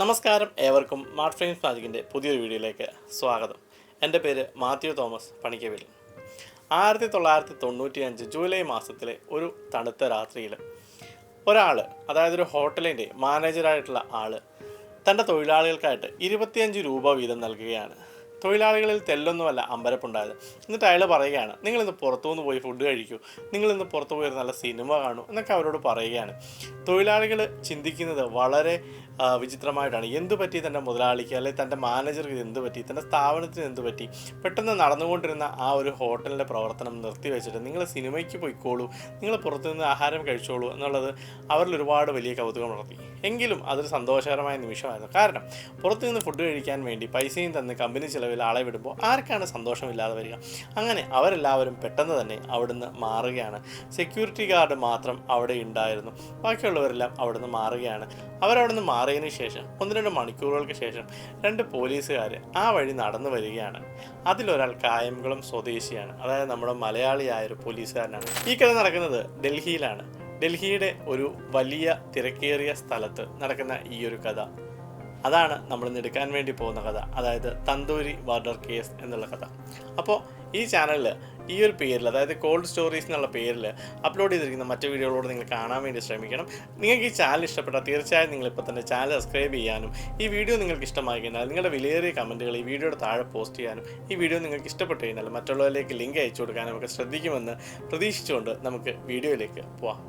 നമസ്കാരം ഏവർക്കും mart frames മാജിക്കിന്റെ പുതിയൊരു വീഡിയോയിലേക്ക് സ്വാഗതം. എന്റെ പേര് മാത്യു തോമസ് പണിക്കവിൽ ആയിരത്തി തൊള്ളായിരത്തി തൊണ്ണൂറ്റി അഞ്ച് ജൂലൈ മാസത്തിലെ ഒരു തണുത്ത രാത്രിയിൽ ഒരാൾ അതായത് ഒരു ഹോട്ടലിന്റെ മാനേജറായിട്ടുള്ള ആൾ തന്റെ തൊഴിലാളികൾക്കായിട്ട് ഇരുപത്തിയഞ്ച് രൂപ വീതം നൽകുകയാണ്. തൊഴിലാളികളിൽ തെല്ലൊന്നുമല്ല അമ്പരപ്പുണ്ടായത്. എന്നിട്ട് അയാൾ പറയുകയാണ് നിങ്ങളിന്ന് പുറത്തുനിന്ന് പോയി ഫുഡ് കഴിക്കൂ. നിങ്ങളിന്ന് പുറത്തു പോയി നല്ല സിനിമ കാണൂ എന്നൊക്കെ അവരോട് പറയുകയാണ്. തൊഴിലാളികൾ ചിന്തിക്കുന്നത് വളരെ വിചിത്രമായിട്ടാണ്. എന്ത് പറ്റി തന്റെ മുതലാളിക്ക്? അല്ലെങ്കിൽ തന്റെ മാനേജർക്ക് ഇത് എന്ത് പറ്റി? തന്റെ സ്ഥാപനത്തിന് എന്ത് പറ്റി? പെട്ടെന്ന് നടന്നുകൊണ്ടിരുന്ന ആ ഒരു ഹോട്ടലിന്റെ പ്രവർത്തനം നിർത്തിവെച്ചിട്ട് നിങ്ങൾ സിനിമയ്ക്ക് പോയിക്കോളൂ നിങ്ങൾ പുറത്തുനിന്ന് ആഹാരം കഴിച്ചോളൂ എന്നുള്ളത് അവരിൽ ഒരുപാട് വലിയ കൗതുകം വളർത്തി എങ്കിലും അതൊരു സന്തോഷകരമായ നിമിഷമായിരുന്നു. കാരണം പുറത്തുനിന്ന് ഫുഡ് കഴിക്കാൻ വേണ്ടി പൈസയും തന്ന് കമ്പനി ചിലവിൽ ആളെ വിടുമ്പോൾ ആർക്കാണ് സന്തോഷമില്ലാതെ വരിക? അങ്ങനെ അവരെല്ലാവരും പെട്ടെന്ന് തന്നെ അവിടുന്ന് മാറുകയാണ്. സെക്യൂരിറ്റി ഗാർഡ് മാത്രം അവിടെ ഉണ്ടായിരുന്നു. ബാക്കിയുള്ളവരെല്ലാം അവിടുന്ന് മാറുകയാണ്. അവരവിടുന്ന് മാറിയതിന് ശേഷം ഒന്ന് രണ്ട് മണിക്കൂറുകൾക്ക് ശേഷം രണ്ട് പോലീസുകാർ ആ വഴി നടന്നു വരികയാണ്. അതിലൊരാൾ കായംകുളം സ്വദേശിയാണ്. അതായത് നമ്മുടെ മലയാളിയായ ഒരു പോലീസുകാരനാണ്. ഈ കഥ നടക്കുന്നത് ഡൽഹിയിലാണ്. ഡൽഹിയുടെ ഒരു വലിയ തിരക്കേറിയ സ്ഥലത്ത് നടക്കുന്ന ഈ ഒരു കഥ. അതാണ് നമ്മൾ എടുക്കാൻ വേണ്ടി പോകുന്ന കഥ. അതായത് തന്തൂരി വാർഡർ കേസ് എന്നുള്ള കഥ. അപ്പോൾ ഈ ചാനലിൽ ഈ ഒരു പേരിൽ അതായത് കോൾഡ് സ്റ്റോറീസ് എന്നുള്ള പേരിൽ അപ്ലോഡ് ചെയ്തിരിക്കുന്ന മറ്റു വീഡിയോകളോട് നിങ്ങൾ കാണാൻ വേണ്ടി ശ്രമിക്കണം. നിങ്ങൾക്ക് ഈ ചാനൽ ഇഷ്ടപ്പെട്ടാൽ തീർച്ചയായും നിങ്ങൾ ഇപ്പോൾ തന്നെ ചാനൽ സബ്സ്ക്രൈബ് ചെയ്യാനും ഈ വീഡിയോ നിങ്ങൾക്ക് ഇഷ്ടമായി കഴിഞ്ഞാൽ നിങ്ങളുടെ വിലയേറിയ കമന്റുകൾ ഈ വീഡിയോയുടെ താഴെ പോസ്റ്റ് ചെയ്യാനും ഈ വീഡിയോ നിങ്ങൾക്ക് ഇഷ്ടപ്പെട്ടു കഴിഞ്ഞാൽ മറ്റുള്ളവരിലേക്ക് ലിങ്ക് അയച്ചു കൊടുക്കാനും ഒക്കെ ശ്രദ്ധിക്കുമെന്ന് പ്രതീക്ഷിച്ചുകൊണ്ട് നമുക്ക് വീഡിയോയിലേക്ക് പോവാം.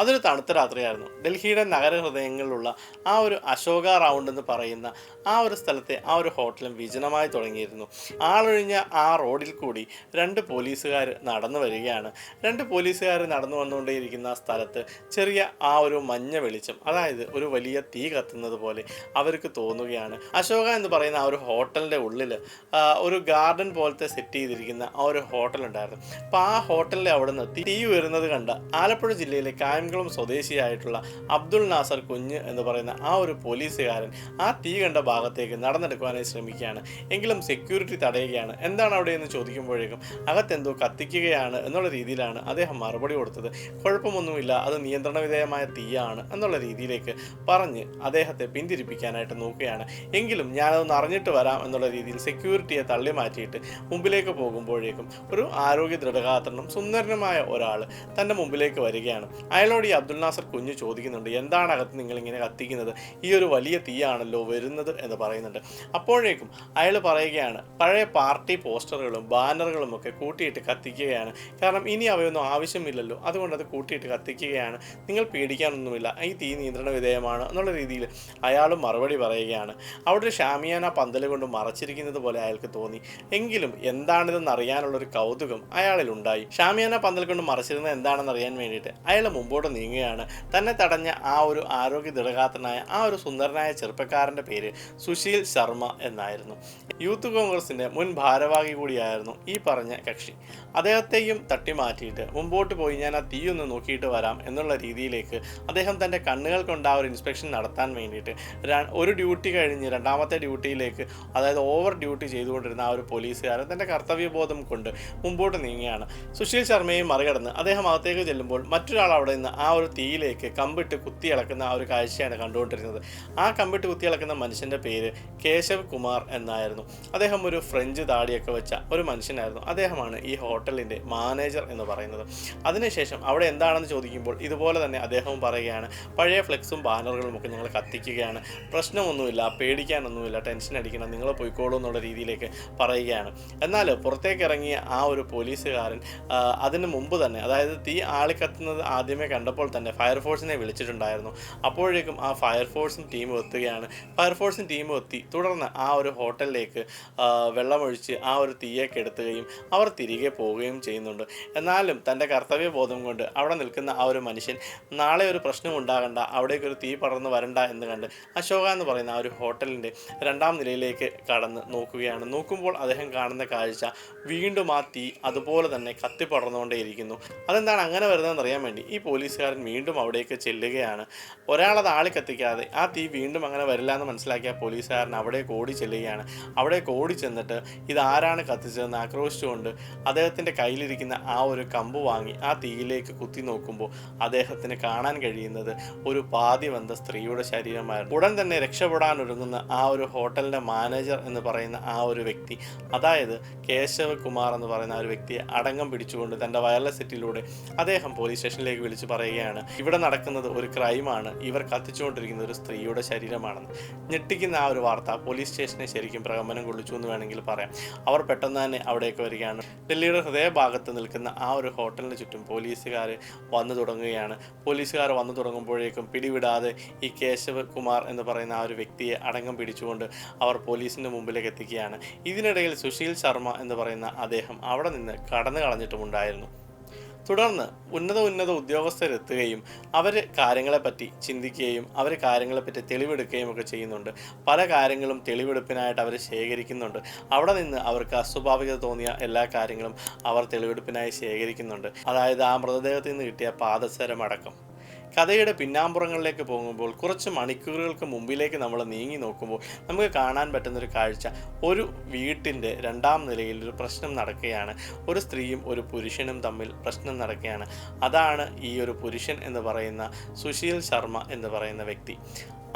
അതൊരു തണുത്ത രാത്രിയായിരുന്നു. ഡൽഹിയുടെ നഗരഹൃദയങ്ങളിലുള്ള ആ ഒരു അശോക റൗണ്ട് എന്ന് പറയുന്ന ആ ഒരു സ്ഥലത്തെ ആ ഒരു ഹോട്ടലും വിജനമായി തുടങ്ങിയിരുന്നു. ആളൊഴിഞ്ഞ ആ റോഡിൽ കൂടി രണ്ട് പോലീസുകാർ നടന്നു വരികയാണ്. രണ്ട് പോലീസുകാർ നടന്നു വന്നുകൊണ്ടേയിരിക്കുന്ന സ്ഥലത്ത് ചെറിയ ആ ഒരു മഞ്ഞ വെളിച്ചം അതായത് ഒരു വലിയ തീ കത്തുന്നത് പോലെ അവർക്ക് തോന്നുകയാണ്. അശോക എന്ന് പറയുന്ന ആ ഒരു ഹോട്ടലിന്റെ ഉള്ളിൽ ഒരു ഗാർഡൻ പോലത്തെ സെറ്റ് ചെയ്തിരിക്കുന്ന ആ ഒരു ഹോട്ടൽ ഉണ്ടായിരുന്നു. അപ്പോൾ ആ ഹോട്ടലിന്റെ അവിടെ നിന്ന് തീ ഉയരുന്നത് കണ്ട ആലപ്പുഴ ജില്ലയിലെ കായംകുളം സ്വദേശിയായിട്ടുള്ള അബ്ദുൾ നാസർ കുഞ്ഞ് എന്ന് പറയുന്ന ആ ഒരു പോലീസുകാരൻ ആ തീ കണ്ട ഭാഗത്തേക്ക് നടന്നെടുക്കുവാനായി ശ്രമിക്കുകയാണ്. എങ്കിലും സെക്യൂരിറ്റി തടയുകയാണ്. എന്താണ് അവിടെ എന്ന് ചോദിക്കുമ്പോഴേക്കും അകത്തെന്തോ കത്തിക്കുകയാണ് എന്നുള്ള രീതിയിലാണ് അദ്ദേഹം മറുപടി കൊടുത്തത്. കുഴപ്പമൊന്നുമില്ല അത് നിയന്ത്രണ വിധേയമായ തീയാണ് എന്നുള്ള രീതിയിലേക്ക് പറഞ്ഞ് അദ്ദേഹത്തെ പിന്തിരിപ്പിക്കാനായിട്ട് നോക്കുകയാണ്. എങ്കിലും ഞാനതൊന്ന് അറിഞ്ഞിട്ട് വരാം എന്നുള്ള രീതിയിൽ സെക്യൂരിറ്റിയെ തള്ളി മാറ്റിയിട്ട് മുമ്പിലേക്ക് പോകുമ്പോഴേക്കും ഒരു ആരോഗ്യ ദൃഢഗാത്രനും സുന്ദരനുമായ ഒരാൾ തന്റെ മുമ്പിലേക്ക് വരികയാണ്. അയാളോട് ഈ അബ്ദുൽ നാസർ കുഞ്ഞ് ചോദിക്കുന്നുണ്ട് എന്താണ് അകത്ത് നിങ്ങൾ ഇങ്ങനെ കത്തിക്കുന്നത്? ഈ ഒരു വലിയ തീയാണല്ലോ വരുന്നത് എന്ന് പറയുന്നുണ്ട്. അപ്പോഴേക്കും അയാൾ പറയുകയാണ് പഴയ പാർട്ടി പോസ്റ്ററുകളും ബാനറുകളും ഒക്കെ കൂട്ടിയിട്ട് കത്തിക്കുകയാണ്. കാരണം ഇനി അവയൊന്നും ആവശ്യമില്ലല്ലോ. അതുകൊണ്ട് അത് കൂട്ടിയിട്ട് കത്തിക്കുകയാണ്. നിങ്ങൾ പേടിക്കാനൊന്നുമില്ല. ഈ തീ നിയന്ത്രണ വിധേയമാണ് എന്നുള്ള രീതിയിൽ അയാളും മറുപടി പറയുകയാണ്. അവിടെ ഷാമിയാന പന്തൽ കൊണ്ട് മറച്ചിരിക്കുന്നത് പോലെ അയാൾക്ക് തോന്നി. എങ്കിലും എന്താണിതെന്ന് അറിയാനുള്ളൊരു കൗതുകം അയാളിലുണ്ടായി ഷാമിയാന പന്തൽ കൊണ്ട് മറച്ചിരുന്നത് എന്താണെന്ന് അറിയാൻ വേണ്ടിയിട്ട് അയാൾ മുമ്പോട്ട് നീങ്ങുകയാണ്. തന്നെ തടഞ്ഞ ആ ഒരു ആരോഗ്യ ദൃഢഗാത്രനായ ആ ഒരു സുന്ദരനായ ചെറുപ്പക്കാരന്റെ പേര് സുശീൽ ശർമ്മ എന്നായിരുന്നു. യൂത്ത് കോൺഗ്രസിന്റെ മുൻ ഭാരവാഹി കൂടിയായിരുന്നു ഈ പറഞ്ഞ കക്ഷി. അദ്ദേഹത്തെയും തട്ടിമാറ്റിയിട്ട് മുമ്പോട്ട് പോയി ഞാൻ ആ തീയൊന്ന് നോക്കിയിട്ട് വരാം എന്നുള്ള രീതിയിലേക്ക് അദ്ദേഹം തന്റെ കണ്ണുകൾ കൊണ്ട് ആ ഒരു ഇൻസ്പെക്ഷൻ നടത്താൻ വേണ്ടിയിട്ട് ഒരു ഡ്യൂട്ടി കഴിഞ്ഞ് രണ്ടാമത്തെ ഡ്യൂട്ടിയിലേക്ക് അതായത് ഓവർ ഡ്യൂട്ടി ചെയ്തുകൊണ്ടിരുന്ന ആ ഒരു പോലീസുകാരൻ തന്റെ കർത്തവ്യബോധം കൊണ്ട് മുമ്പോട്ട് നീങ്ങുകയാണ്. സുശീൽ ശർമ്മയും മറികടന്ന് അദ്ദേഹം അകത്തേക്ക് ചെല്ലുമ്പോൾ മറ്റൊരാൾ അവിടെ നിന്ന് ആ ഒരു തീയിലേക്ക് കമ്പിട്ട് കുത്തിയിളക്കുന്ന ആ ഒരു കാഴ്ചയാണ് കണ്ടുകൊണ്ടിരുന്നത്. ആ കമ്പിട്ട് കുത്തിയിളക്കുന്ന മനുഷ്യന്റെ പേര് കേശവ് കുമാർ എന്നായിരുന്നു. അദ്ദേഹം ഒരു ഫ്രഞ്ച് താടിയൊക്കെ വെച്ച ഒരു മനുഷ്യനായിരുന്നു. അദ്ദേഹമാണ് ഈ ഹോട്ടലിന്റെ മാനേജർ എന്ന് പറയുന്നത്. അതിനുശേഷം അവിടെ എന്താണെന്ന് ചോദിക്കുമ്പോൾ ഇതുപോലെ തന്നെ അദ്ദേഹവും പറയുകയാണ്. പഴയ ഫ്ലെക്സും ബാനറുകളും ഒക്കെ ഞങ്ങൾ കത്തിക്കുകയാണ്. പ്രശ്നമൊന്നുമില്ല പേടിക്കാനൊന്നുമില്ല ടെൻഷൻ അടിക്കണം നിങ്ങൾ പോയിക്കോളൂ എന്നുള്ള രീതിയിലേക്ക് പറയുകയാണ്. എന്നാൽ പുറത്തേക്ക് ഇറങ്ങിയ ആ ഒരു പോലീസുകാരൻ അതിന് മുമ്പ് തന്നെ അതായത് തീ ആളിക്കത്തുന്നത് ആദ്യമേ കണ്ടപ്പോൾ തന്നെ ഫയർഫോഴ്സിനെ വിളിച്ചിട്ടുണ്ടായിരുന്നു. അപ്പോഴേക്കും ആ ഫയർഫോഴ്സും ടീമും എത്തുകയാണ്. ഫയർഫോഴ്സും ടീമും എത്തി. തുടർന്ന് ആ ഒരു ഹോട്ടലിലേക്ക് വെള്ളമൊഴിച്ച് ആ ഒരു തീയെ കെടുത്തുകയും അവർ തിരികെ പോവുകയും ചെയ്യുന്നുണ്ട്. എന്നാലും തന്റെ കർത്തവ്യബോധം കൊണ്ട് അവിടെ നിൽക്കുന്ന ആ ഒരു മനുഷ്യൻ നാളെ ഒരു പ്രശ്നം ഉണ്ടാകണ്ട അവിടേക്ക് ഒരു തീ പടർന്ന് വരണ്ട എന്ന് കണ്ട് അശോക എന്ന് പറയുന്ന ആ ഒരു ഹോട്ടലിന്റെ രണ്ടാം നിലയിലേക്ക് കടന്ന് നോക്കുകയാണ്. നോക്കുമ്പോൾ അദ്ദേഹം കാണുന്ന കാഴ്ച വീണ്ടും ആ തീ അതുപോലെ തന്നെ കത്തിപ്പടർന്നുകൊണ്ടേയിരിക്കുന്നു അതെന്താണ് അങ്ങനെ വരുന്നതെന്ന് അറിയാൻ വേണ്ടി ഈ പോലീസുകാരൻ വീണ്ടും അവിടേക്ക് ചെല്ലുകയാണ്. ഒരാളത് ആളി കത്തിക്കാതെ ആ തീ വീണ്ടും അങ്ങനെ വരില്ല എന്ന് മനസ്സിലാക്കിയ പോലീസുകാരൻ അവിടെ ഓടി ചെല്ലുകയാണ്. അവിടെ ഓടി ചെന്നിട്ട് ഇതാരാണ് കത്തിച്ചതെന്ന് ആക്രോശിച്ചുകൊണ്ട് അദ്ദേഹത്തിന്റെ കയ്യിലിരിക്കുന്ന ആ ഒരു കമ്പ് വാങ്ങി ആ തീയിലേക്ക് കുത്തി നോക്കുമ്പോൾ അദ്ദേഹത്തിന് കാണാൻ കഴിയുന്നത് ഒരു പാതി വന്ന സ്ത്രീയുടെ ശരീരമായിരുന്നു. ഉടൻ തന്നെ രക്ഷപ്പെടാൻ ഒരുങ്ങുന്ന ആ ഒരു ഹോട്ടലിന്റെ മാനേജർ എന്ന് പറയുന്ന ആ ഒരു വ്യക്തി അതായത് കേശവ് കുമാർ എന്ന് പറയുന്ന ആ ഒരു വ്യക്തിയെ അടങ്കം പിടിച്ചുകൊണ്ട് തന്റെ വയർലെസ് സെറ്റിലൂടെ അദ്ദേഹം പോലീസ് സ്റ്റേഷനിലേക്ക് വിളിച്ച് പറയുകയാണ് ഇവിടെ നടക്കുന്നത് ഒരു ക്രൈമാണ്. ഇവർ കത്തിച്ചുകൊണ്ടിരിക്കുന്ന ഒരു സ്ത്രീയുടെ ശരീരമാണെന്ന്. ഞെട്ടിക്കുന്ന ആ ഒരു വാർത്ത പോലീസ് സ്റ്റേഷനെ ശരിക്കും പ്രകമ്പനം കൊള്ളിച്ചു എന്ന് വേണമെങ്കിൽ പറയാം. അവർ പെട്ടെന്ന് തന്നെ അവിടേക്ക് വരികയാണ്. ഡൽഹിയുടെ ഹൃദയഭാഗത്ത് നിൽക്കുന്ന ആ ഒരു ഹോട്ടലിന് ചുറ്റും പോലീസുകാർ വന്നു തുടങ്ങുകയാണ്. പോലീസുകാർ വന്നു തുടങ്ങുമ്പോഴേക്കും പിടിവിടാതെ ഈ കേശവ് കുമാർ എന്ന് പറയുന്ന ആ ഒരു വ്യക്തിയെ അടങ്ങം പിടിച്ചുകൊണ്ട് അവർ പോലീസിന്റെ മുമ്പിലേക്ക് എത്തിക്കുകയാണ്. ഇതിനിടയിൽ സുശീൽ ശർമ്മ എന്ന് പറയുന്ന അദ്ദേഹം അവിടെ നിന്ന് കടന്നു കളഞ്ഞിട്ടുമുണ്ടായിരുന്നു. തുടർന്ന് ഉന്നത ഉന്നത ഉദ്യോഗസ്ഥരെത്തുകയും അവർ കാര്യങ്ങളെപ്പറ്റി ചിന്തിക്കുകയും അവർ കാര്യങ്ങളെപ്പറ്റി തെളിവെടുക്കുകയും ഒക്കെ ചെയ്യുന്നുണ്ട്. പല കാര്യങ്ങളും തെളിവെടുപ്പിനായിട്ട് അവർ ശേഖരിക്കുന്നുണ്ട്. അവിടെ നിന്ന് അവർക്ക് അസ്വാഭാവികത തോന്നിയ എല്ലാ കാര്യങ്ങളും അവർ തെളിവെടുപ്പിനായി ശേഖരിക്കുന്നുണ്ട്. അതായത് ആ മൃതദേഹത്തിൽ നിന്ന് കിട്ടിയ പാദസരം അടക്കം കഥയുടെ പിന്നാമ്പുറങ്ങളിലേക്ക് പോകുമ്പോൾ കുറച്ച് മണിക്കൂറുകൾക്ക് മുമ്പിലേക്ക് നമ്മൾ നീങ്ങി നോക്കുമ്പോൾ നമുക്ക് കാണാൻ പറ്റുന്ന ഒരു കാഴ്ച. ഒരു വീട്ടിന്റെ രണ്ടാം നിലയിൽ ഒരു പ്രശ്നം നടക്കുകയാണ്. ഒരു സ്ത്രീയും ഒരു പുരുഷനും തമ്മിൽ പ്രശ്നം നടക്കുകയാണ്. അതാണ് ഈ ഒരു പുരുഷൻ എന്ന് പറയുന്ന സുശീൽ ശർമ്മ എന്ന് പറയുന്ന വ്യക്തി.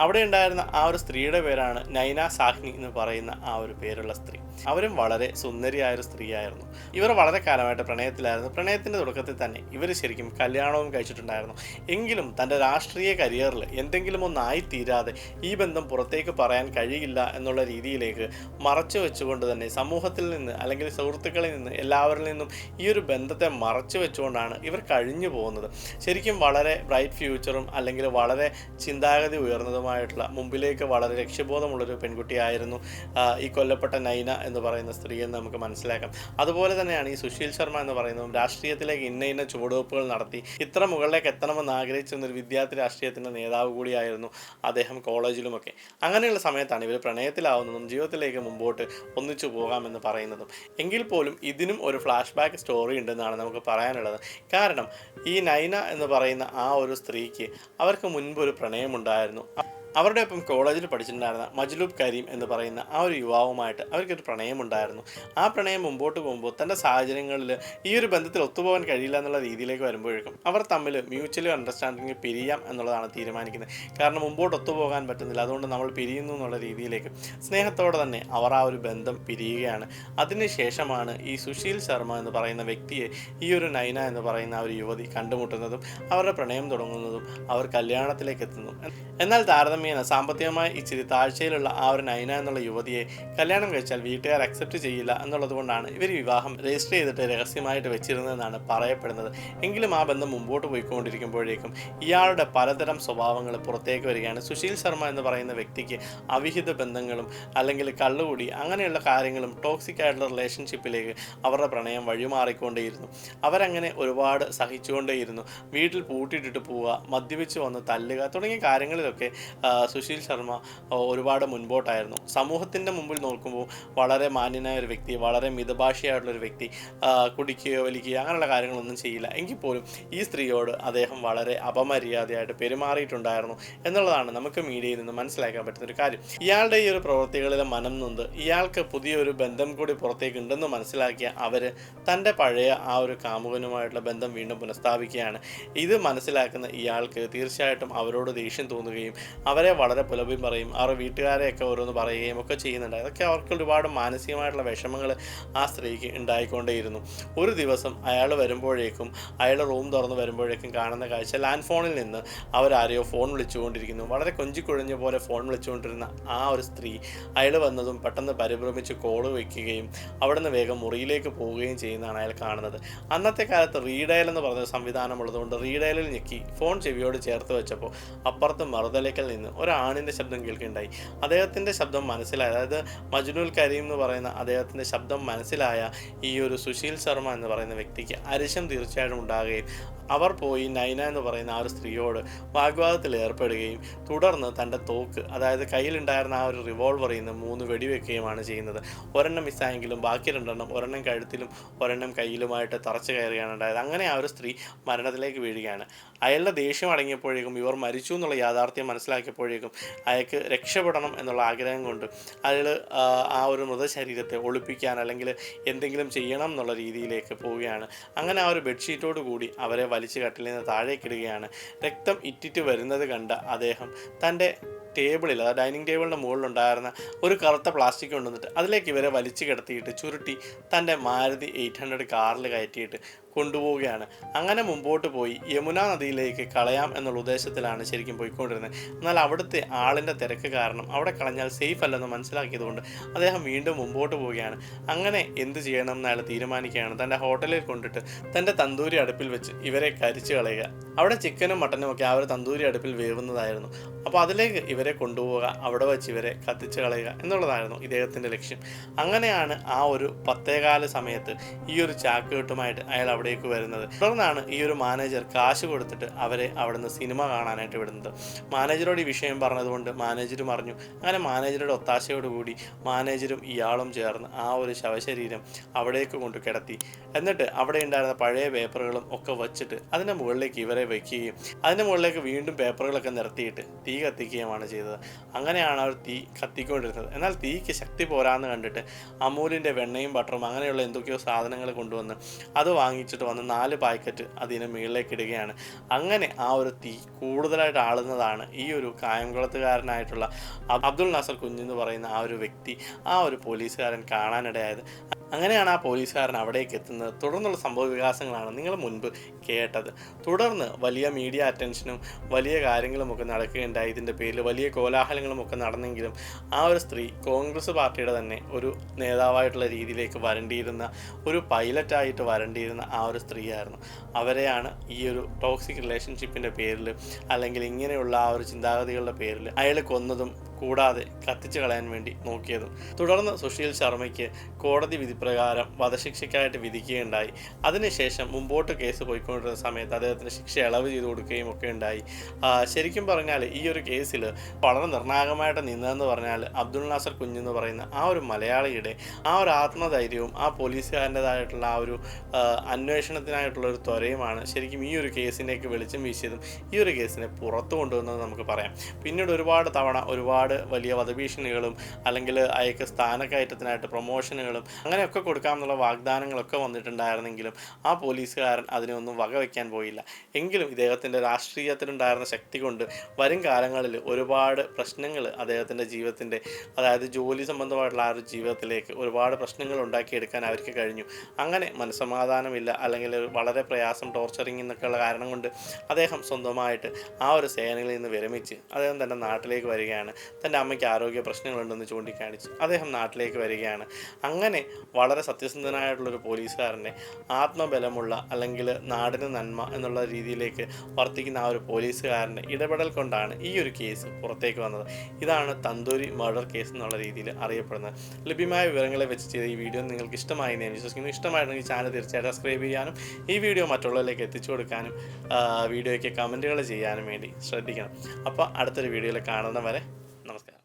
അവിടെ ഉണ്ടായിരുന്ന ആ ഒരു സ്ത്രീയുടെ പേരാണ് നൈന സാഹ്നി എന്ന് പറയുന്ന ആ ഒരു പേരുള്ള സ്ത്രീ. അവരും വളരെ സുന്ദരിയായ ഒരു സ്ത്രീയായിരുന്നു. ഇവർ വളരെ കാലമായിട്ട് പ്രണയത്തിലായിരുന്നു. പ്രണയത്തിന്റെ തുടക്കത്തിൽ തന്നെ ഇവർ ശരിക്കും കല്യാണവും കഴിച്ചിട്ടുണ്ടായിരുന്നു. എങ്കിലും തന്റെ രാഷ്ട്രീയ കരിയറിൽ എന്തെങ്കിലും ഒന്നായി തീരാതെ ഈ ബന്ധം പുറത്തേക്ക് പറയാൻ കഴിയില്ല എന്നുള്ള രീതിയിലേക്ക് മറച്ചു വെച്ചുകൊണ്ട് തന്നെ സമൂഹത്തിൽ നിന്ന് അല്ലെങ്കിൽ സുഹൃത്തുക്കളിൽ നിന്ന് എല്ലാവരിൽ നിന്നും ഈ ഒരു ബന്ധത്തെ മറച്ചു വെച്ചുകൊണ്ടാണ് ഇവർ കഴിഞ്ഞു പോകുന്നത്. ശരിക്കും വളരെ ബ്രൈറ്റ് ഫ്യൂച്ചറും അല്ലെങ്കിൽ വളരെ ചിന്താഗതി ഉയർന്നതുമായിട്ടുള്ള മുമ്പിലേക്ക് വളരെ ലക്ഷ്യബോധമുള്ളൊരു പെൺകുട്ടിയായിരുന്നു ഈ കൊല്ലപ്പെട്ട നൈന എന്ന് പറയുന്ന സ്ത്രീ എന്ന് നമുക്ക് മനസ്സിലാക്കാം. അതുപോലെ തന്നെയാണ് ഈ സുശീൽ ശർമ്മ എന്ന് പറയുന്നതും രാഷ്ട്രീയത്തിലേക്ക് ഇന്ന ഇന്ന ചുവടുവെപ്പുകൾ നടത്തി ഇത്ര മുകളിലേക്ക് എത്തണമെന്ന് ആഗ്രഹിച്ചിരുന്ന ഒരു വിദ്യാർത്ഥി രാഷ്ട്രീയത്തിന്റെ നേതാവ് കൂടിയായിരുന്നു അദ്ദേഹം കോളേജിലുമൊക്കെ. അങ്ങനെയുള്ള സമയത്താണ് ഇവർ പ്രണയത്തിലാവുന്നതും ജീവിതത്തിലേക്ക് മുമ്പോട്ട് ഒന്നിച്ചു പോകാമെന്ന് പറയുന്നതും. എങ്കിൽ പോലും ഇതിനും ഒരു ഫ്ലാഷ് ബാക്ക് സ്റ്റോറി ഉണ്ടെന്നാണ് നമുക്ക് പറയാനുള്ളത്. കാരണം ഈ നൈന എന്ന് പറയുന്ന ആ ഒരു സ്ത്രീക്ക് അവർക്ക് മുൻപ് ഒരു പ്രണയമുണ്ടായിരുന്നു. അവരുടെ ഒപ്പം കോളേജിൽ പഠിച്ചിട്ടുണ്ടായിരുന്ന മജ്ലൂബ് കരീം എന്ന് പറയുന്ന ആ ഒരു യുവാവുമായിട്ട് അവർക്കൊരു പ്രണയമുണ്ടായിരുന്നു. ആ പ്രണയം മുമ്പോട്ട് പോകുമ്പോൾ തന്റെ സാഹചര്യങ്ങളിൽ ഈ ഒരു ബന്ധത്തിൽ ഒത്തുപോകാൻ കഴിയില്ല എന്നുള്ള രീതിയിലേക്ക് വരുമ്പോഴേക്കും അവർ തമ്മിൽ മ്യൂച്വൽ അണ്ടർസ്റ്റാൻഡിങ് പിരിയാം എന്നുള്ളതാണ് തീരുമാനിക്കുന്നത്. കാരണം മുമ്പോട്ട് ഒത്തുപോകാൻ പറ്റുന്നില്ല. അതുകൊണ്ട് നമ്മൾ പിരിയുന്നു എന്നുള്ള രീതിയിലേക്ക് സ്നേഹത്തോടെ തന്നെ അവർ ആ ഒരു ബന്ധം പിരിയുകയാണ്. അതിനുശേഷമാണ് ഈ സുശീൽ ശർമ്മ എന്ന് പറയുന്ന വ്യക്തിയെ ഈ ഒരു നൈന എന്ന് പറയുന്ന ഒരു യുവതി കണ്ടുമുട്ടുന്നതും അവരുടെ പ്രണയം തുടങ്ങുന്നതും അവർ കല്യാണത്തിലേക്ക് എത്തുന്നു. എന്നാൽ താരതമ്യേന സാമ്പത്തികമായി ഇച്ചിരി താഴ്ചയിലുള്ള ആ ഒരു നൈന എന്നുള്ള യുവതിയെ കല്യാണം കഴിച്ചാൽ വീട്ടുകാർ അക്സെപ്റ്റ് ചെയ്യില്ല എന്നുള്ളതുകൊണ്ടാണ് ഇവർ വിവാഹം രജിസ്റ്റർ ചെയ്തിട്ട് രഹസ്യമായിട്ട് വെച്ചിരുന്നതെന്നാണ് പറയപ്പെടുന്നത്. എങ്കിലും ആ ബന്ധം മുമ്പോട്ട് പോയിക്കൊണ്ടിരിക്കുമ്പോഴേക്കും ഇയാളുടെ പലതരം സ്വഭാവങ്ങൾ പുറത്തേക്ക് വരികയാണ്. സുശീൽ ശർമ്മ എന്ന് പറയുന്ന വ്യക്തിക്ക് അവിഹിത ബന്ധങ്ങളും അല്ലെങ്കിൽ കള്ളുകൂടി അങ്ങനെയുള്ള കാര്യങ്ങളും ടോക്സിക് ആയിട്ടുള്ള റിലേഷൻഷിപ്പിലേക്ക് അവരുടെ പ്രണയം വഴിമാറിക്കൊണ്ടേയിരുന്നു. അവരങ്ങനെ ഒരുപാട് സഹിച്ചുകൊണ്ടേയിരുന്നു. വീട്ടിൽ പൂട്ടിയിട്ടിട്ട് പോവുക മദ്യപിച്ച് വന്ന് തല്ലുക തുടങ്ങിയ കാര്യങ്ങളിലൊക്കെ സുശീൽ ശർമ്മ ഒരുപാട് മുൻപോട്ടായിരുന്നു. സമൂഹത്തിന്റെ മുമ്പിൽ നോക്കുമ്പോൾ വളരെ മാന്യനായ ഒരു വ്യക്തി വളരെ മിതഭാഷയായിട്ടുള്ള ഒരു വ്യക്തി കുടിക്കുകയോ വലിക്കുകയോ അങ്ങനെയുള്ള കാര്യങ്ങളൊന്നും ചെയ്യില്ല. എങ്കിൽ പോലും ഈ സ്ത്രീയോട് അദ്ദേഹം വളരെ അപമര്യാദയായിട്ട് പെരുമാറിയിട്ടുണ്ടായിരുന്നു എന്നുള്ളതാണ് നമുക്ക് മീഡിയയിൽ നിന്ന് മനസ്സിലാക്കാൻ പറ്റുന്ന ഒരു കാര്യം. ഇയാളുടെ ഈ ഒരു പ്രവൃത്തികളിലെ മനം നൊന്ത് ഇയാൾക്ക് പുതിയൊരു ബന്ധം കൂടി പുറത്തേക്ക് ഉണ്ടെന്ന് മനസ്സിലാക്കിയ അവർ തന്റെ പഴയ ആ ഒരു കാമുകനുമായിട്ടുള്ള ബന്ധം വീണ്ടും പുനഃസ്ഥാപിക്കുകയാണ്. ഇത് മനസ്സിലാക്കുന്ന ഇയാൾക്ക് തീർച്ചയായിട്ടും അവരോട് ദേഷ്യം തോന്നുകയും അവരെ വളരെ പുലഭ്യം പറയും അവരുടെ വീട്ടുകാരെയൊക്കെ ഓരോന്ന് പറയുകയും ഒക്കെ ചെയ്യുന്നുണ്ട്. അതൊക്കെ അവർക്ക് ഒരുപാട് മാനസികമായിട്ടുള്ള വിഷമങ്ങൾ ആ സ്ത്രീക്ക് ഉണ്ടായിക്കൊണ്ടേയിരുന്നു. ഒരു ദിവസം അയാൾ വരുമ്പോഴേക്കും അയാളുടെ റൂം തുറന്ന് വരുമ്പോഴേക്കും കാണുന്ന കാഴ്ച ലാൻഡ് ഫോണിൽ നിന്ന് അവരാരെയോ ഫോൺ വിളിച്ചുകൊണ്ടിരിക്കുന്നു. വളരെ കൊഞ്ചിക്കുഴഞ്ഞ പോലെ ഫോൺ വിളിച്ചുകൊണ്ടിരുന്ന ആ ഒരു സ്ത്രീ അയാൾ വന്നതും പെട്ടെന്ന് പരിഭ്രമിച്ച് കോൾ വയ്ക്കുകയും അവിടുന്ന് വേഗം മുറിയിലേക്ക് പോവുകയും ചെയ്യുന്നതാണ് അയാൾ കാണുന്നത്. അന്നത്തെ കാലത്ത് റീഡയൽ എന്ന് പറഞ്ഞ സംവിധാനം ഉള്ളതുകൊണ്ട് റീഡയലിൽ ഞെക്കി ഫോൺ ചെവിയോട് ചേർത്ത് വെച്ചപ്പോൾ അപ്പുറത്ത് മറുതലയ്ക്കൽ നിന്ന് ഒരാണിന്റെ ശബ്ദം കേൾക്കുകയുണ്ടായി അദ്ദേഹത്തിന്റെ ശബ്ദം മനസ്സിലായ. അതായത് മജ്നുൽ കരീം എന്ന് പറയുന്ന അദ്ദേഹത്തിന്റെ ശബ്ദം മനസ്സിലായ ഈ ഒരു സുശീൽ ശർമ്മ എന്ന് പറയുന്ന വ്യക്തിക്ക് അരിശം തീർച്ചയായിട്ടും ഉണ്ടാകുകയും അവർ പോയി നൈന എന്ന് പറയുന്ന ആ ഒരു സ്ത്രീയോട് വാഗ്വാദത്തിൽ ഏർപ്പെടുകയും തുടർന്ന് തന്റെ തോക്ക് അതായത് കയ്യിലുണ്ടായിരുന്ന ആ ഒരു റിവോൾവറിൽ നിന്ന് മൂന്ന് വെടിവെക്കുകയുമാണ് ചെയ്യുന്നത്. ഒരെണ്ണം മിസ്സായെങ്കിലും ബാക്കി രണ്ടെണ്ണം ഒരെണ്ണം കഴുത്തിലും ഒരെണ്ണം കയ്യിലുമായിട്ട് തറച്ചു കയറുകയാണ്. ഉണ്ടായത് അങ്ങനെ ആ ഒരു സ്ത്രീ മരണത്തിലേക്ക് വീഴുകയാണ്. അയാളുടെ ദേഷ്യം അടങ്ങിയപ്പോഴേക്കും ഇവർ മരിച്ചു എന്നുള്ള യാഥാർത്ഥ്യം മനസ്സിലാക്കിയപ്പോഴേക്കും അയാൾക്ക് രക്ഷപ്പെടണം എന്നുള്ള ആഗ്രഹം കൊണ്ട് അയാൾ ആ ഒരു മൃതശരീരത്തെ ഒളിപ്പിക്കാൻ അല്ലെങ്കിൽ എന്തെങ്കിലും ചെയ്യണം എന്നുള്ള രീതിയിലേക്ക് പോവുകയാണ്. അങ്ങനെ ആ ഒരു ബെഡ്ഷീറ്റോട് കൂടി അവരെ വലിച്ചു കട്ടിൽ നിന്ന് താഴേക്കിടുകയാണ്. രക്തം ഇറ്റിറ്റ് വരുന്നത് കണ്ട അദ്ദേഹം തന്റെ ടേബിളിൽ അതായത് ഡൈനിങ് ടേബിളിന്റെ മുകളിലുണ്ടായിരുന്ന ഒരു കറുത്ത പ്ലാസ്റ്റിക് കൊണ്ടുവന്നിട്ട് അതിലേക്ക് ഇവരെ വലിച്ചു കിടത്തിയിട്ട് ചുരുട്ടി തന്റെ മാരുതി എയ്റ്റ് ഹൺഡ്രഡ് കാറിൽ കയറ്റിയിട്ട് കൊണ്ടുപോവുകയാണ്. അങ്ങനെ മുമ്പോട്ട് പോയി യമുന നദിയിലേക്ക് കളയാം എന്നുള്ള ഉദ്ദേശത്തിലാണ് ശരിക്കും പോയിക്കൊണ്ടിരുന്നത്. എന്നാൽ അവിടുത്തെ ആളിന്റെ തിരക്ക് കാരണം അവിടെ കളഞ്ഞാൽ സേഫ് അല്ലെന്ന് മനസ്സിലാക്കിയതുകൊണ്ട് അദ്ദേഹം വീണ്ടും മുമ്പോട്ട് പോവുകയാണ്. അങ്ങനെ എന്ത് ചെയ്യണം എന്ന് അയാൾ തീരുമാനിക്കുകയാണ്. തന്റെ ഹോട്ടലിൽ കൊണ്ടിട്ട് തന്റെ തന്തൂരി അടുപ്പിൽ വെച്ച് ഇവരെ കരിച്ചു കളയുക. അവിടെ ചിക്കനും മട്ടനും ഒക്കെ ആ ഒരു തന്തൂരി അടുപ്പിൽ വേവുന്നതായിരുന്നു. അപ്പോൾ അതിലേക്ക് ഇവരെ കൊണ്ടുപോവുക അവിടെ വെച്ച് ഇവരെ കത്തിച്ച് കളയുക എന്നുള്ളതായിരുന്നു ഇദ്ദേഹത്തിന്റെ ലക്ഷ്യം. അങ്ങനെയാണ് ആ ഒരു പത്തേകാല സമയത്ത് ഈ ഒരു ചാക്കുകെട്ടുമായിട്ട് അയാൾ അവിടേക്ക് വരുന്നത്. തുടർന്നാണ് ഈ ഒരു മാനേജർ കാശ് കൊടുത്തിട്ട് അവരെ അവിടുന്ന് സിനിമ കാണാനായിട്ട് വിടുന്നത്. മാനേജറോട് ഈ വിഷയം പറഞ്ഞതുകൊണ്ട് മാനേജരും അറിഞ്ഞു. അങ്ങനെ മാനേജറുടെ ഒത്താശയോടുകൂടി മാനേജരും ഇയാളും ചേർന്ന് ആ ഒരു ശവശരീരം അവിടേക്ക് കൊണ്ട് കിടത്തി. എന്നിട്ട് അവിടെ ഉണ്ടായിരുന്ന പഴയ പേപ്പറുകളും ഒക്കെ വച്ചിട്ട് അതിന്റെ മുകളിലേക്ക് ഇവരെ വയ്ക്കുകയും അതിന്റെ മുകളിലേക്ക് വീണ്ടും പേപ്പറുകളൊക്കെ നിർത്തിയിട്ട് തീ കത്തിക്കുകയുമാണ് ചെയ്തത്. അങ്ങനെയാണ് അവർ തീ കത്തിക്കൊണ്ടിരുന്നത്. എന്നാൽ തീക്ക് ശക്തി പോരാന്ന് കണ്ടിട്ട് അമൂലിന്റെ വെണ്ണയും ബട്ടറും അങ്ങനെയുള്ള എന്തൊക്കെയോ സാധനങ്ങൾ കൊണ്ടുവന്ന് അത് വാങ്ങിച്ചിട്ട് വന്ന് നാല് പാക്കറ്റ് അതിന് മുകളിലേക്ക് ഇടുകയാണ്. അങ്ങനെ ആ ഒരു തീ കൂടുതലായിട്ട് ആളുന്നതാണ് ഈ ഒരു കായംകുളത്തുകാരനായിട്ടുള്ള അബ്- അബ്ദുൾ നാസർ കുഞ്ഞെന്ന് പറയുന്ന ആ ഒരു വ്യക്തി ആ ഒരു പോലീസുകാരൻ കാണാനിടയായത്. അങ്ങനെയാണ് ആ പോലീസുകാരൻ അവിടേക്ക് എത്തുന്നത്. തുടർന്നുള്ള സംഭവ വികാസങ്ങളാണ് നിങ്ങൾ മുൻപ് കേട്ടത്. തുടർന്ന് വലിയ മീഡിയ അറ്റൻഷനും വലിയ കാര്യങ്ങളുമൊക്കെ നടക്കുകയുണ്ടായി. ഇതിന്റെ പേരിൽ വലിയ കോലാഹലങ്ങളുമൊക്കെ നടന്നെങ്കിലും ആ ഒരു സ്ത്രീ കോൺഗ്രസ് പാർട്ടിയുടെ തന്നെ ഒരു നേതാവായിട്ടുള്ള രീതിയിലേക്ക് വരണ്ടിയിരുന്ന ഒരു പൈലറ്റായിട്ട് വരണ്ടിയിരുന്ന ആ ഒരു സ്ത്രീയായിരുന്നു. അവരെയാണ് ഈ ഒരു ടോക്സിക് റിലേഷൻഷിപ്പിന്റെ പേരിൽ അല്ലെങ്കിൽ ഇങ്ങനെയുള്ള ആ ഒരു ചിന്താഗതികളുടെ പേരിൽ അയാൾ കൊന്നതും കൂടാതെ കത്തിച്ചു കളയാൻ വേണ്ടി നോക്കിയതും. തുടർന്ന് സുശീൽ ശർമ്മയ്ക്ക് കോടതി വിധിപ്രകാരം വധശിക്ഷയ്ക്കായിട്ട് വിധിക്കുകയുണ്ടായി. അതിനുശേഷം മുമ്പോട്ട് കേസ് പോയിക്കൊണ്ടിരുന്ന സമയത്ത് അദ്ദേഹത്തിന് ശിക്ഷ ഇളവ് ചെയ്തു കൊടുക്കുകയും ഒക്കെ ഉണ്ടായി. ശരിക്കും പറഞ്ഞാൽ ഈ ഒരു കേസിൽ വളരെ നിർണായകമായിട്ട് നിന്നതെന്ന് പറഞ്ഞാൽ അബ്ദുൾ നാസർ കുഞ്ഞെന്ന് പറയുന്ന ആ ഒരു മലയാളിയുടെ ആ ഒരു ആത്മധൈര്യവും ആ പോലീസുകാരന്റെതായിട്ടുള്ള ആ ഒരു അന്വേഷണത്തിനായിട്ടുള്ള ഒരു ത്വരയുമാണ് ശരിക്കും ഈ ഒരു കേസിനേക്ക് വെളിച്ചം വീശിയതും ഈ ഒരു കേസിനെ പുറത്തു കൊണ്ടുവന്നത് നമുക്ക് പറയാം. പിന്നീട് ഒരുപാട് തവണ ഒരുപാട് വലിയ വധഭീഷണികളും അല്ലെങ്കിൽ അയക്ക് സ്ഥാനക്കയറ്റത്തിനായിട്ട് പ്രൊമോഷനുകളും അങ്ങനെയൊക്കെ കൊടുക്കാമെന്നുള്ള വാഗ്ദാനങ്ങളൊക്കെ വന്നിട്ടുണ്ടായിരുന്നെങ്കിലും ആ പോലീസുകാരൻ അതിനൊന്നും വകവെക്കാൻ പോയില്ല. എങ്കിലും ഇദ്ദേഹത്തിന്റെ രാഷ്ട്രീയത്തിലുണ്ടായിരുന്ന ശക്തി കൊണ്ട് വരും കാലങ്ങളിൽ ഒരുപാട് പ്രശ്നങ്ങൾ അദ്ദേഹത്തിന്റെ ജീവിതത്തിന്റെ അതായത് ജോലി സംബന്ധമായിട്ടുള്ള ആ ഒരു ജീവിതത്തിലേക്ക് ഒരുപാട് പ്രശ്നങ്ങൾ ഉണ്ടാക്കിയെടുക്കാൻ അവർക്ക് കഴിഞ്ഞു. അങ്ങനെ മനസ്സമാധാനമില്ല അല്ലെങ്കിൽ വളരെ പ്രയാസം ടോർച്ചറിങ് എന്നൊക്കെയുള്ള കാരണം കൊണ്ട് അദ്ദേഹം സ്വന്തമായിട്ട് ആ ഒരു സേനയിൽ നിന്ന് വിരമിച്ച് അദ്ദേഹം തന്റെ നാട്ടിലേക്ക് വരികയാണ്. തന്റെ അമ്മയ്ക്ക് ആരോഗ്യ പ്രശ്നങ്ങളുണ്ടെന്ന് ചൂണ്ടിക്കാണിച്ച് അദ്ദേഹം നാട്ടിലേക്ക് വരികയാണ്. അങ്ങനെ വളരെ സത്യസന്ധനായിട്ടുള്ളൊരു പോലീസുകാരനെ ആത്മബലമുള്ള അല്ലെങ്കിൽ നാടിന് നന്മ എന്നുള്ള രീതിയിലേക്ക് വർത്തിക്കുന്ന ആ ഒരു പോലീസുകാരന്റെ ഇടപെടൽ കൊണ്ടാണ് ഈ ഒരു കേസ് പുറത്തേക്ക് വന്നത്. ഇതാണ് തന്തൂരി മർഡർ കേസ് എന്നുള്ള രീതിയിൽ അറിയപ്പെടുന്നത്. ലഭ്യമായ വിവരങ്ങളെ വെച്ച് ചെയ്ത ഈ വീഡിയോ നിങ്ങൾക്ക് ഇഷ്ടമായി എന്ന് വിശ്വസിക്കുന്നു. ഇഷ്ടമായിട്ടുണ്ടെങ്കിൽ ചാനൽ തീർച്ചയായിട്ടും സബ്സ്ക്രൈബ് ചെയ്യാനും ഈ വീഡിയോ മറ്റുള്ളവരിലേക്ക് എത്തിച്ചു കൊടുക്കാനും വീഡിയോയ്ക്ക് കമന്റുകൾ ചെയ്യാനും വേണ്ടി ശ്രദ്ധിക്കണം. അപ്പോൾ അടുത്തൊരു വീഡിയോയിൽ കാണുന്ന വരെ നമസ്കാരം